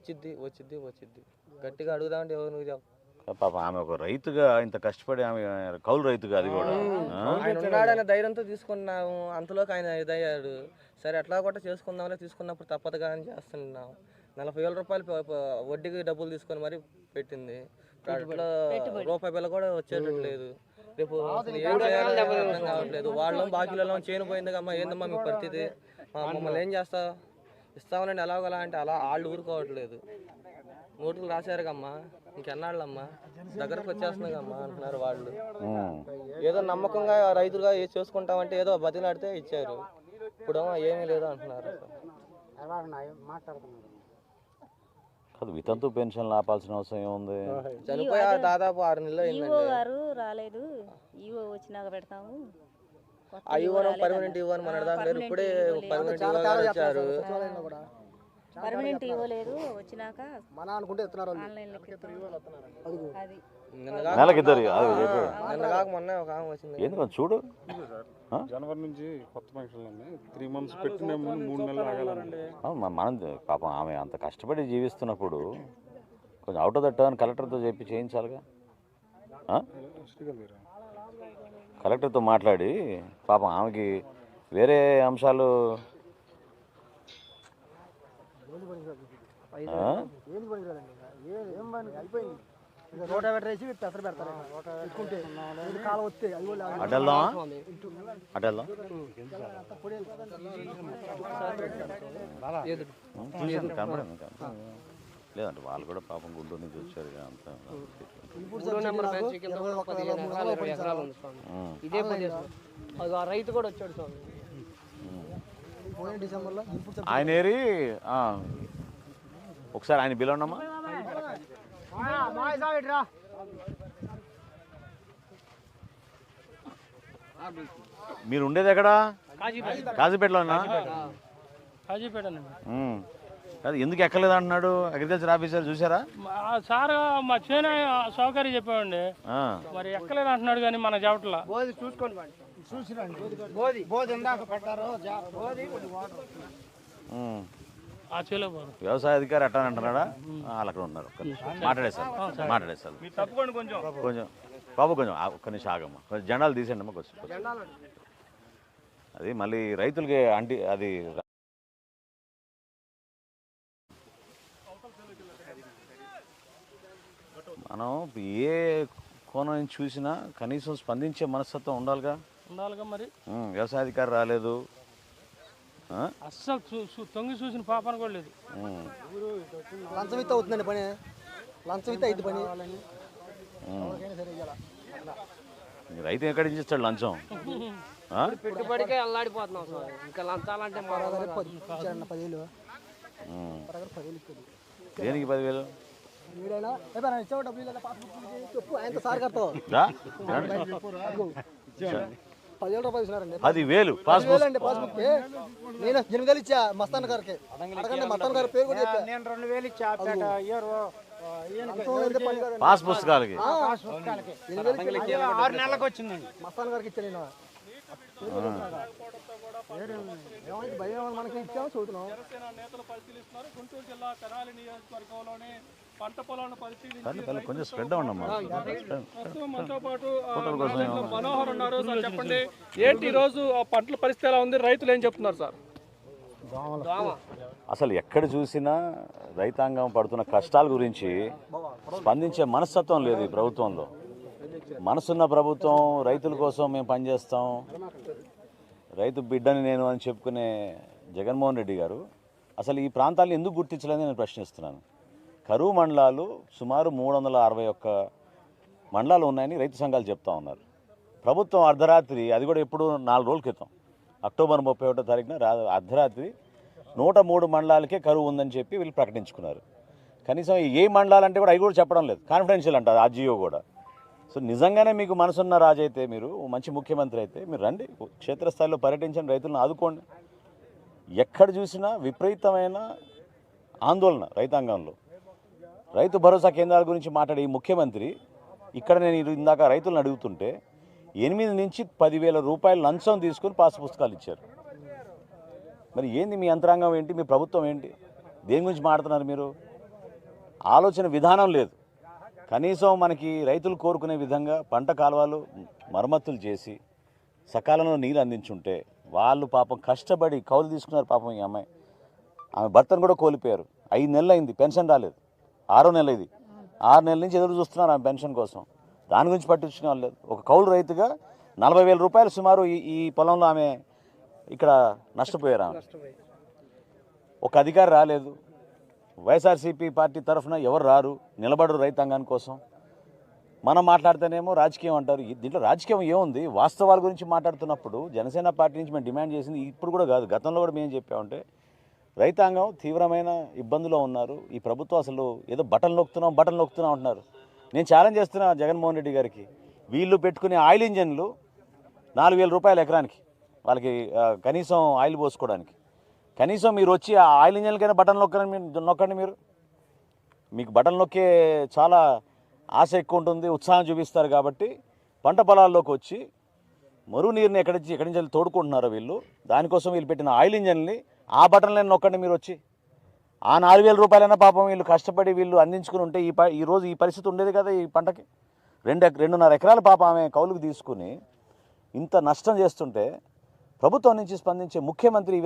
వచ్చిద్ది వచ్చిద్ది వచ్చిద్ది. గట్టిగా అడుగుదామంటే ఎవరు నువ్వు చెప్పు పాప ఆమె ఒక రైతుగా ఇంత కష్టపడి ఆమె కౌలు రైతుగా అది కూడా? ఆయన ఉన్నాడనే ధైర్యంతో తీసుకున్నాము. అంతలోకి ఆయన ఇదయ్యాడు. సరే ఎట్లా కూడా చేసుకుందాంలే తీసుకున్నప్పుడు తప్పదుగా అని చేస్తున్నాం. నలభై వేల రూపాయలు వడ్డీకి డబ్బులు తీసుకొని మరి పెట్టింది. అట్లా రూపాయి బిల్ల కూడా వచ్చేటట్టు లేదు రేపు ఏం చేయాలో అర్థం కావట్లేదు. వాళ్ళం బాకీలలో చేను పోయింది అమ్మా. ఏందమ్మా మీ పరిస్థితి? మా మమ్మల్ని ఏం చేస్తా ఇస్తామనండి ఎలాగోలా అంటే అలా వాళ్ళు ఊరుకోవట్లేదు. నోటులు రాశారు కమ్మా ఇంకెన్నాళ్ళమ్మా దగ్గరకు వచ్చేస్తున్నాయి అమ్మా అంటున్నారు వాళ్ళు. ఏదో నమ్మకంగా రైతులుగా ఏ చేసుకుంటామంటే ఏదో బతిలాడితే ఇచ్చారు. ఇప్పుడేమో ఏమీ లేదు అంటున్నారు కాదు వితంతు పెన్షన్ ఆపాల్సిన అవసరం ఏముంది? చనిపోయి దాదాపు ఆరు నెలలు గారు రాలేదు. ఈవో వచ్చినాక పెడతాము. ఆ ఇవ్వను. పర్మనెంట్ ఇవ్వను మన దాకా లేరు. ఇప్పుడే పర్మనెంట్ వచ్చారు. పర్మనెంట్ ఈవో లేదు వచ్చినాక మన అనుకుంటే ఎత్తున్నారు అది. నిన్న కాక నెలకి ఇద్దరు అది చెప్పాడు. నిన్న కాక మొన్న ఒక ఆమె వచ్చింది. ఏంది కొంచెం చూడు. జనవరి నుంచి కొత్త పెన్షన్లు ఉన్నాయి. త్రీ మంత్స్ పెట్టిన మూడు నెలలు ఆగాలండి. మనం పాపం ఆమె అంత కష్టపడి జీవిస్తున్నప్పుడు కొంచెం అవుట్ ఆఫ్ ద టర్న్ కలెక్టర్తో చెప్పి చేయించాలిగా. కలెక్టర్తో మాట్లాడి పాపం ఆమెకి వేరే అంశాలు కనపడింది. లేదంటే వాళ్ళు కూడా పాపం గుంటూరు నుంచి వచ్చారు ఇదే అది ఆ రైతు కూడా వచ్చాడు స్వామి. పోయిన డిసెంబర్లో ఇన్పుట్ సబ్సిడీ ఆయన ఏరి ఆ, ఒకసారి ఆయన పిలవన్నమ్మా మీరు ఉండేది ఎక్కడా? కాజీపేటలోనా? కాజీపేటనండి ఉమ్. కాదు ఎందుకు ఎక్కలేదు అంటున్నాడు? అగ్రికల్చర్ ఆఫీసర్ చూసారా సార్ మా చేనే సౌకర్యం చెప్పామండి ఆ. మరి ఎక్కలేదు అంటున్నాడు కానీ చెప్పట్లా బోధి చూసుకోండి చూసిరండి. బోధి. బోధి ఇందాక పెట్టారు బోధి వ్యవసాయ అధికారి అట్లా అంటున్నాడా? వాళ్ళు అక్కడ ఉన్నారు. మాట్లాడేసారు మాట్లాడేసారు తప్పకుండా కొంచెం. కొంచెం. బాబు కొంచెం ఒక్క నిమిషం ఆగమ్మా. కొంచెం జెండాలు తీసేయండి అమ్మా కొంచెం కొంచెం. అది మళ్ళీ రైతులకి అంటి అది మనం ఏ కోణం నుంచి చూసినా కనీసం స్పందించే మనస్తత్వం ఉండాలిగా? ఉండాలిగా మరి. వ్యవసాయ అధికారి రాలేదు? అస్సలు తొంగి చూసిన పాపన కూడా లేదు. ఉమ్, లంచం ఇస్తే అవుతుందండి పని. లంచం ఇస్తే అయింది పని. రైతు ఎక్కడి నుంచి ఇస్తాడు లంచం? పెట్టుబడికే అల్లాడిపోతున్నాం సార్. ఇంకా లంచాలంటే దేనికి పదివేలు? డబ్బులు ఇలా పాస్బుక్ నేను ఎనిమిది వేలు ఇచ్చా మస్తాన్ గారికి. అడగండి మస్తాన్ గారి పేరు కూడా చెప్పా. నేను రెండు వేలు ఇచ్చా. పాస్ పుస్తకాలకి వేలు. ఆరు నెలలకు వచ్చిందండి. మస్తాన్ గారికి ఇచ్చా నేను. మనకి ఇచ్చాము చదువుతున్నాం పంట పొలాలను పరిశీలించి కొంచెం స్ప్రెడ్ ప్రస్తుతం మనతో పాటు మనోహర్ ఉన్నారు. సార్ చెప్పండి. ఏంటి ఈ రోజు ఆ పంటల పరిస్థితి ఎలా ఉంది? రైతులు ఏం చెప్తున్నారు సార్? అసలు ఎక్కడ చూసినా రైతాంగం పడుతున్న కష్టాల గురించి స్పందించే మనస్తత్వం లేదు ఈ ప్రభుత్వంలో. మనసున్న ప్రభుత్వం రైతుల కోసం మేము పనిచేస్తాం. రైతు బిడ్డని నేను అని చెప్పుకునే జగన్మోహన్ రెడ్డి గారు అసలు ఈ ప్రాంతాలను ఎందుకు గుర్తించలేదని నేను ప్రశ్నిస్తున్నాను. కరువు మండలాలు సుమారు మూడు వందల అరవై ఒక్క మండలాలు ఉన్నాయని రైతు సంఘాలు చెప్తా ఉన్నారు. ప్రభుత్వం అర్ధరాత్రి అది కూడా ఎప్పుడు నాలుగు రోజుల క్రితం అక్టోబర్ ముప్పై ఒకటో తారీఖున రా అర్ధరాత్రి నూట మూడు మండలాలకే కరువు ఉందని చెప్పి వీళ్ళు ప్రకటించుకున్నారు. కనీసం ఏ మండలాలంటే కూడా అవి కూడా చెప్పడం లేదు. కాన్ఫిడెన్షియల్ అంటారు ఆ జియో కూడా. సో నిజంగానే మీకు మనసున్న రాజు అయితే మీరు మంచి ముఖ్యమంత్రి అయితే మీరు రండి క్షేత్రస్థాయిలో పర్యటించండి రైతులను ఆదుకోండి. ఎక్కడ చూసినా విపరీతమైన ఆందోళన రైతాంగంలో. రైతు భరోసా కేంద్రాల గురించి మాట్లాడే ముఖ్యమంత్రి ఇక్కడ నేను ఇందాక రైతులను అడుగుతుంటే ఎనిమిది నుంచి పదివేల రూపాయలు లంచం తీసుకుని పాస్ పుస్తకాలు ఇచ్చారు. మరి ఏంది మీ యంత్రాంగం ఏంటి? మీ ప్రభుత్వం ఏంటి? దేని గురించి మాట్లాడుతున్నారు మీరు? ఆలోచన విధానం లేదు. కనీసం మనకి రైతులు కోరుకునే విధంగా పంట కాలువలు మరమ్మతులు చేసి సకాలంలో నీళ్ళు అందించుంటే వాళ్ళు పాపం కష్టపడి కౌలు తీసుకున్నారు పాపం ఈ అమ్మాయి. ఆమె భర్తను కూడా కోల్పోయారు. ఐదు నెలలు అయింది పెన్షన్ రాలేదు. ఆరో నెల ఇది. ఆరు నెలల నుంచి ఎదురు చూస్తున్నారు ఆమె పెన్షన్ కోసం. దాని గురించి పట్టించుకునే వాళ్ళు లేదు. ఒక కౌలు రైతుగా నలభై వేల రూపాయలు సుమారు ఈ పొలంలో ఆమె ఇక్కడ నష్టపోయారు ఆమె. ఒక అధికారి రాలేదు. వైఎస్ఆర్సీపీ పార్టీ తరఫున ఎవరు రారు? నిలబడరు రైతాంగాని కోసం. మనం మాట్లాడితేనేమో రాజకీయం అంటారు. ఈ- దీంట్లో రాజకీయం ఏముంది? వాస్తవాల గురించి మాట్లాడుతున్నప్పుడు జనసేన పార్టీ నుంచి మేము డిమాండ్ చేసింది ఇప్పుడు కూడా కాదు. గతంలో కూడా మేము చెప్పామంటే రైతాంగం తీవ్రమైన ఇబ్బందులో ఉన్నారు. ఈ ప్రభుత్వం అసలు ఏదో బటన్ నొక్కుతున్నాం బటన్ నొక్కుతున్నాం అంటున్నారు. నేను ఛాలెంజ్ చేస్తున్నా జగన్మోహన్ రెడ్డి గారికి. వీళ్ళు పెట్టుకునే ఆయిల్ ఇంజన్లు నాలుగు వేల రూపాయలు ఎకరానికి. వాళ్ళకి కనీసం ఆయిల్ పోసుకోవడానికి. కనీసం మీరు వచ్చి ఆ ఆయిల్ ఇంజన్లకైనా బటన్ నొక్కని నొక్కండి మీరు. మీకు బటన్ నొక్కే చాలా ఆశ ఎక్కువ ఉంటుంది ఉత్సాహం చూపిస్తారు కాబట్టి పంట పొలాల్లోకి వచ్చి మరుగు నీరుని ఎక్కడి నుంచి ఎక్కడి నుంచి వెళ్ళి తోడుకుంటున్నారో వీళ్ళు. దానికోసం వీళ్ళు పెట్టిన ఆయిల్ ఇంజన్ని ఆ బటన్లను నొక్కండి మీరు వచ్చి? ఆ నాలుగు వేల రూపాయలైనా పాపం వీళ్ళు కష్టపడి వీళ్ళు అందించుకుని ఉంటే ఈ ప ఈ రోజు ఈ పరిస్థితి ఉండేది కదా ఈ పంటకి? రెండు రెండున్నర ఎకరాల పాప ఆమె కౌలుకు తీసుకుని ఇంత నష్టం చేస్తుంటే ప్రభుత్వం నుంచి స్పందించే ముఖ్యమంత్రి